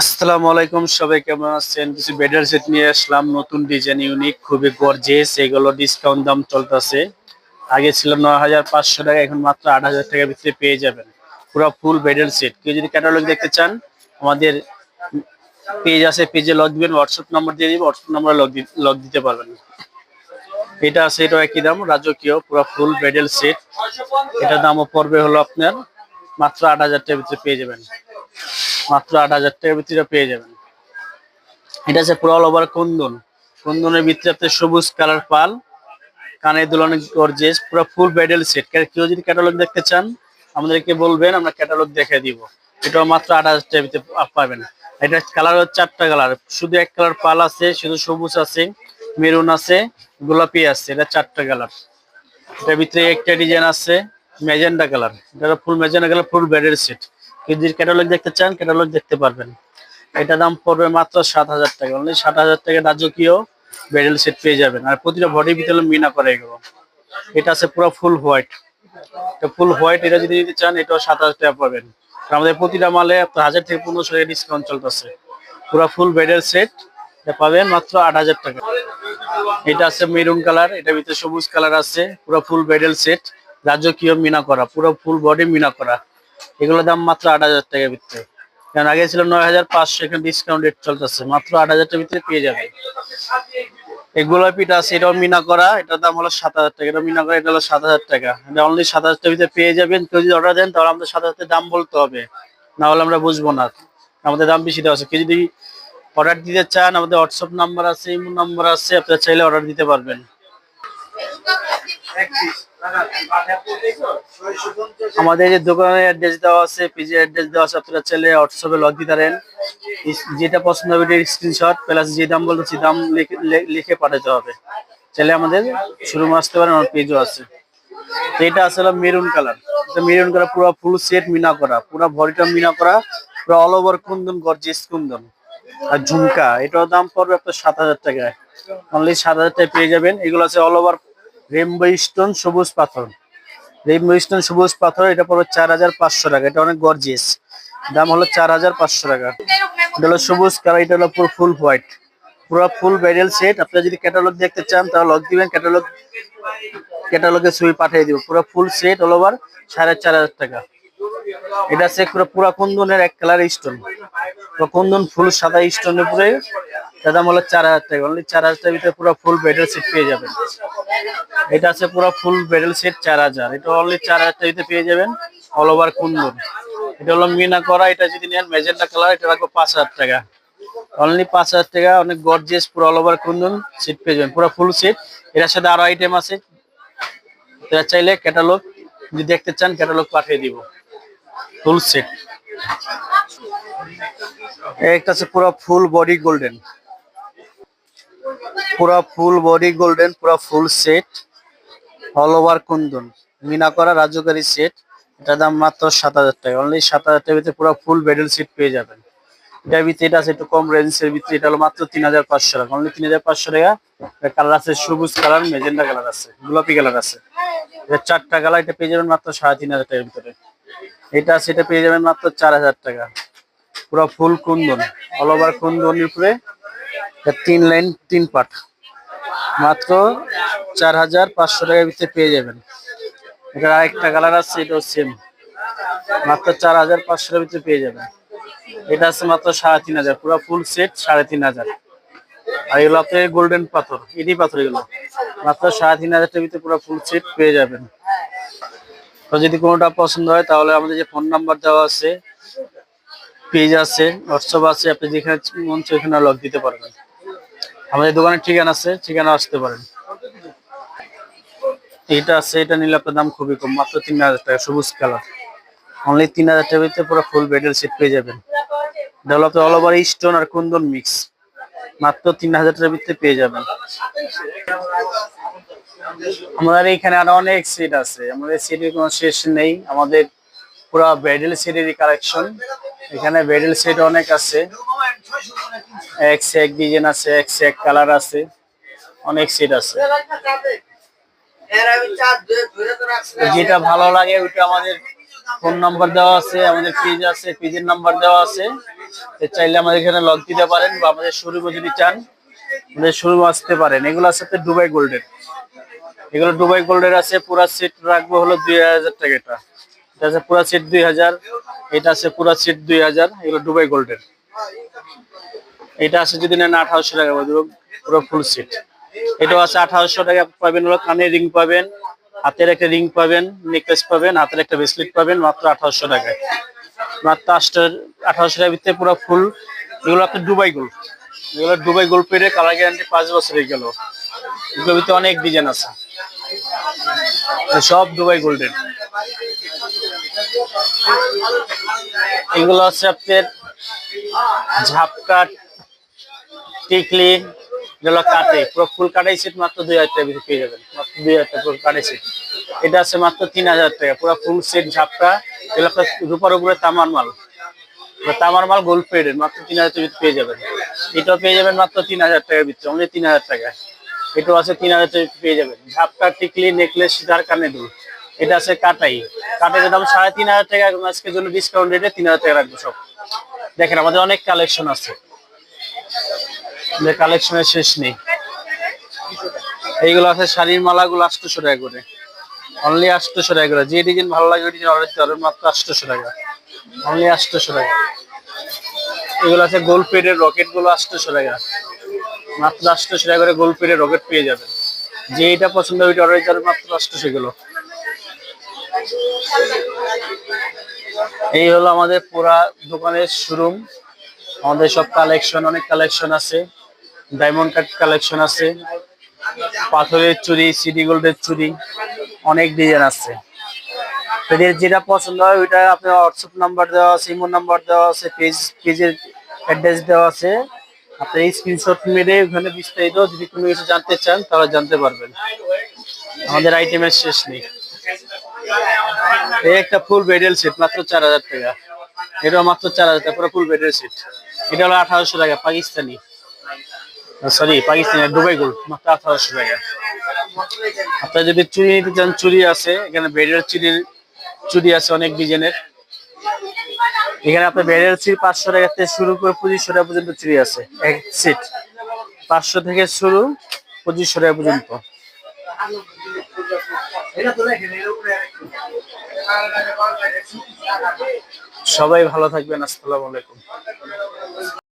আসসালামু আলাইকুম, সবাই কেমন আছেন? কিছু বেডার সেট নিয়ে আসলাম, নতুন ডিজাইন ইউনিক খুবই গর্জেস এগুলো ডিসকাউন্ট দাম চলতেছে। আগে ছিল নয় হাজার পাঁচশো টাকা, এখন মাত্র আট হাজার টাকার ভিতরে পেয়ে যাবেন। পুরো ফুল বেডের সেট কেউ যদি ক্যাটালগ দেখতে চান, আমাদের পেজ আছে পেজে লগ দিবেন হোয়াটসঅ্যাপ নাম্বার দিয়ে দিবেন হোয়াটসঅ্যাপ নাম্বারে লগ লগ দিতে পারবেন। এটা আছে এটা একই দাম, রাজকীয়, পুরো ফুল বেডেল সেট এটার দামও পড়বে হলো আপনার মাত্র আট হাজার টাকার ভিতরে পেয়ে যাবেন। মাত্র আট হাজার টাকার ভিতরে পেয়ে যাবেন। এটা আছে পুরো অল ওভার কুন্দন। কুন্দনের ভিতরে আপনি সবুজ কালার পাল কানে দুলানো গর্জেস পুরো ফুল ব্রাইডাল সেট কেউ যদি ক্যাটালগ দেখতে চান, আমাদেরকে বলবেন, আমরা ক্যাটালগ দেখে দিব। এটাও মাত্র আট হাজার টাকার ভিতরে পাবেন। এটা কালার হচ্ছে চারটা কালার শুধু এক কালার পাল আছে, শুধু সবুজ আছে মেরুন আছে, গোলাপি আছে। এটা চারটা কালার এটার ভিতরে একটা ডিজাইন আছে ম্যাজেন্ডা কালার এটা full magenta colour full bridal set কেউ ক্যাটালগ দেখতে চান ক্যাটালগ দেখতে পারবেন। এটা দাম পড়বে মাত্র সাত হাজার টাকা। অনলি সাত হাজার টাকা রাজকীয় ব্যারেল সেট পেয়ে যাবেন। আর প্রতিটা বডির ভিতরে মিনা করে এগুলো এটা আছে পুরো ফুল হোয়াইট এটা ফুল হোয়াইট এটা যদি নিতে চান, এটাও সাত হাজার টাকা পাবেন আমাদের প্রতিটা মালে আপনার হাজার থেকে পনেরোশো টাকা ডিসকাউন্ট চলতেছে। পুরো ফুল বেডের সেট এটা পাবেন মাত্র আট হাজার টাকা। এটা আছে মেরুন কালার এটার ভিতরে সবুজ কালার আছে। পুরো ফুল বেডেল সেট রাজকীয় মিনা করা। পুরো ফুল বডি মিনা করা। এগুলোর দাম মাত্র আট হাজার টাকার ভিতরে। কারণ আগে ছিল নয় হাজার পাঁচশো, এখানে ডিসকাউন্ট রেট চলতেছে। মাত্র আট হাজার টাকার ভিতরে পেয়ে যাবে। এই গোলাপিটা আছে, এটাও মিনা করা, এটার দাম হলো সাত হাজার টাকা। এটা মিনা করা, এটা হলো সাত হাজার টাকা। এটা অনলি সাত হাজার টাকার ভিতরে পেয়ে যাবেন। কেউ যদি অর্ডার দেন, তাহলে আমাদের সাত হাজার দাম বলতে হবে। না হলে আমরা বুঝব না। আমাদের দাম বেশি দেওয়া আছে। কেউ যদি অর্ডার দিতে চান, আমাদের হোয়াটসঅ্যাপ নাম্বার আছে ইমো নাম্বার আছে, আপনারা চাইলে অর্ডার দিতে পারবেন। আমাদের যে দোকানের অ্যাড্রেস দেওয়া আছে পেজের অ্যাড্রেস দেওয়া আছে, আপনারা চাইলে হোয়াটসঅ্যাপে লগ দিতে পারেন যেটা পছন্দ হবে স্ক্রিনশট প্লাস যে দাম বলছি দাম লিখে পাঠাতে হবে। চাইলে আমাদের শুরু আসতে পারেন, আমার পেজও আছে। তো এটা আসলে মেরুন কালার এটা মেরুন কালার পুরো ফুল সেট মিনা করা। পুরো ভরিটা মিনা করা। পুরো all over kundan gorgeous kundan. আর ঝুমকা এটার দাম পড়বে আপনার সাত হাজার টাকায়। অনলি সাত হাজার টাকায় পেয়ে যাবেন। এগুলো আছে অল ওভার রেমবো স্টোন সবুজ পাথর। রেমবো স্টোন সবুজ পাথর, এটা পড়বে চার হাজার পাঁচশো টাকা। এটা অনেক গর্জিয়াস দাম হলো চার হাজার পাঁচশো টাকা। এটা হলো সবুজ কালার, এটা হলো পুরো ফুল হোয়াইট পুরো ফুল ব্রাইডাল সেট আপনারা যদি ক্যাটালগ দেখতে চান, তাহলে লগ দিবেন। ক্যাটালগ ক্যাটালগে ছবি পাঠিয়ে দিব। পুরো ফুল সেট অল ওভার সাড়ে চার হাজার টাকা। এটা আছে পুরো পুরা কুন্দনের এক কালার স্টোন কুন্দন ফুল সাদা স্টোনের উপরে এটার দাম হলো চার হাজার টাকা। অনলি চার হাজার টাকার ভিতরে পুরো ফুল বেডের সেট পেয়ে যাবেন। এটা আছে পুরো ফুল বেডেল সেট চার হাজার। এটা অনলি চার হাজার টাকা ভিতরে পেয়ে যাবেন অল ওভার কুন্দন এটা হলো মিনা করা। এটা যদি নেন ম্যাজেন্টা কালার এটা রাখব পাঁচ হাজার টাকা। অনলি পাঁচ হাজার টাকা, অনেক গর্জিয়াস পুরো অল ওভার কুন্দন সিট পেয়ে যাবেন। পুরো ফুল সেট এটার সাথে আরও আইটেম আছে। এটা চাইলে ক্যাটালগ যদি দেখতে চান ক্যাটালগ পাঠিয়ে দিব। ফুল সেট একটা আছে পুরো ফুল বডি গোল্ডেন পুরো ফুল বডি গোল্ডেন, পুরা full set all over kundan. Mina করা রাজুকারি সেট এটার দাম মাত্র সাত হাজার টাকা। অনলি সাত হাজার টাকার ভিতরে পুরো ফুল বেডেল সেট পেয়ে যাবেন। এটার ভিতরে এটা আছে একটু কম রেঞ্জের ভিতরে, এটা হলো মাত্র তিন হাজার পাঁচশো টাকা। অনলি তিন হাজার পাঁচশো টাকা। কালার আছে সবুজ কালার মেজেন্ডা কালার আছে, গোলাপি কালার আছে। এটা চারটা কালার এটা পেয়ে যাবেন মাত্র সাড়ে তিন হাজার টাকার ভিতরে। এটা আছে, এটা পেয়ে যাবেন মাত্র চার হাজার টাকা। পুরো ফুল কুন্দন অল ওভার কুন্দনের উপরে। তিন লাইন তিন পাট মাত্র চার হাজার পাঁচশো টাকার ভিতরে পেয়ে যাবেন। এটা আরেকটা কালার আছে, এটাও সেম মাত্র চার হাজার পাঁচশো টাকার ভিতরে পেয়ে যাবেন। এটা আছে মাত্র সাড়ে তিন হাজার, পুরো ফুল সেট সাড়ে তিন হাজার। আর এগুলো আপনার গোল্ডেন পাথর ইডি পাথর এগুলো। মাত্র সাড়ে তিন হাজার টাকার ভিতরে পুরো ফুল সেট পেয়ে যাবেন। তো যদি কোনোটা পছন্দ হয়, তাহলে আমাদের যে ফোন নাম্বার দেওয়া আছে পেজ আছে হোয়াটসঅ্যাপ আছে, আপনি যেখানে মন ওখানে লগ দিতে পারবেন। আমাদের দোকানের ঠিকানা আছে, ঠিকানা আসতে পারেন। এটা আছে, এটা নিলে আপনার দাম খুবই কম, মাত্র তিন হাজার টাকা, সবুজ কালার। অনলি তিন হাজার টাকার ভিতরে পুরো ফুল বেডেল সেট পেয়ে যাবেন। ডেভেলপ অল ওভার স্টোন আর কুন্দন মিক্স মাত্র তিন হাজার টাকার ভিতরে পেয়ে যাবেন। আমাদের এখানে আরও অনেক সেট আছে। আমাদের সেটের কোনো শেষ নেই। আমাদের পুরো ব্রাইডাল সেটেরই কালেকশন এখানে ব্রাইডাল সেট অনেক আছে। এক সে এক ডিজাইন আছে, এক সে এক কালার আছে, অনেক সেট আছে। যেটা ভালো লাগে ওইটা আমাদের ফোন নাম্বার দেওয়া আছে, আমাদের পেজ আছে পেজের নাম্বার দেওয়া আছে। চাইলে আমাদের এখানে লগ দিতে পারেন বা আমাদের শোরুমে যদি চান, আমাদের শোরুমে আসতে পারেন। এগুলো আছে দুবাই গোল্ডের এগুলো দুবাই গোল্ডের আছে, পুরা সেট রাখব হলো দুই হাজার টাকা এটা এটা আছে পুরা সেট দুই হাজার, এটা আছে পুরা সেট দুই হাজার, এগুলো দুবাই গোল্ডের এটা আছে যদি নেন আঠারোশো টাকা পুরো ফুল সেট এটাও আছে আঠারোশো টাকা পাবেন হলো কানের রিং পাবেন, হাতের একটা রিং পাবেন নেকলেস পাবেন, হাতের একটা ব্রেসলেট পাবেন, মাত্র আঠারোশো টাকায়। মাত্র আটটা আঠারোশো টাকার ভিতরে পুরো ফুল এগুলো আপনার দুবাই গোল্ড এগুলো দুবাই গোল্ড পেডে কালার গ্যারান্টি পাঁচ বছর হয়ে গেল। এগুলোর ভিতরে অনেক ডিজাইন আছে। সব দুবাই গোল্ডের এগুলো হচ্ছে আপনার ঝাপকা টিকলি যেগুলো কাটে। পুরো ফুল কাটাই সেট মাত্র দুই হাজার টাকা পেয়ে যাবেন। মাত্র দুই হাজার টাকা পুরো কাটাই সেট এটা আছে মাত্র তিন হাজার টাকা। পুরো ফুল সেট ঝাপটা, এগুলো রূপার উপরে তামার মাল। তামার মাল গোল্ড পেডের মাত্র তিন হাজার টাকা পেয়ে যাবেন। এটাও পেয়ে যাবেন মাত্র তিন হাজার টাকার ভিতরে, অনলি তিন হাজার টাকা। এটাও আছে তিন হাজার টাকা পেয়ে যাবেন। ঝাপটা, টিকলি নেকলেস সিতার কানে দুল। এটা আছে কাটাই। কাটাইয়ের দাম সাড়ে তিন হাজার টাকা, এবং আজকের জন্য ডিসকাউন্ট রেটে তিন হাজার টাকা রাখব সব। দেখেন, আমাদের অনেক কালেকশন আছে। কালেকশনের শেষ নেই। এইগুলো আছে শাড়ির মালাগুলো আটশোশো টাকা করে। অনলি আটশোশো টাকা করে। যে ডিজাইন ভালো লাগে, ওই ডিজাইন অর্ডার দিতে মাত্র আটশোশো টাকা। অনলি আটশোশো টাকা। এগুলো আছে গোল্ড পেডের রকেটগুলো আটশোশো টাকা। মাত্র আটশোশো টাকা করে গোল্ড পেডের রকেট পেয়ে যাবেন। যে এটা পছন্দ, ওইটা অর্ডার দিতে মাত্র আটশোশো গুলো এই হলো আমাদের পুরা দোকানের শোরুম আমাদের সব কালেকশন অনেক কালেকশন আছে। ডায়মন্ড কাট কালেকশন আছে, পাথরের চুরি সিডি গোল্ডের চুরি, অনেক ডিজাইন আছে। যেটা পছন্দ হয় ওইটা আপনার হোয়াটসঅ্যাপ নাম্বার দেওয়া আছে ইমো নাম্বার দেওয়া আছে পেজ পেজের অ্যাড্রেস দেওয়া আছে। আপনি স্ক্রিনশট মেরে ওখানে বিস্তারিত যদি কোনো কিছু জানতে চান, তাহলে জানতে পারবেন। আমাদের আইটেমের শেষ নেই। এই একটা ফুল বেডেল সেট মাত্র চার হাজার টাকা। এটা মাত্র চার হাজার টাকা, পুরো ফুল বেডের সেট এটা হলো আঠারোশো টাকা, পাকিস্তানি। সরি পাকিস্তানি না, দুবাই গোল্ড মাত্র আঠারোশো টাকা। আপনার যদি চুরি নিতে চান চুরি আছে এখানে বেডের চুড়ির চুরি আছে অনেক ডিজাইনের। এখানে আপনার বেডের চুড়ি পাঁচশো টাকা থেকে শুরু করে পঁচিশশো টাকা পর্যন্ত চুরি আছে এক সিট। পাঁচশো থেকে শুরু পঁচিশশো টাকা পর্যন্ত। সবাই ভালো থাকবেন আসসালামু আলাইকুম।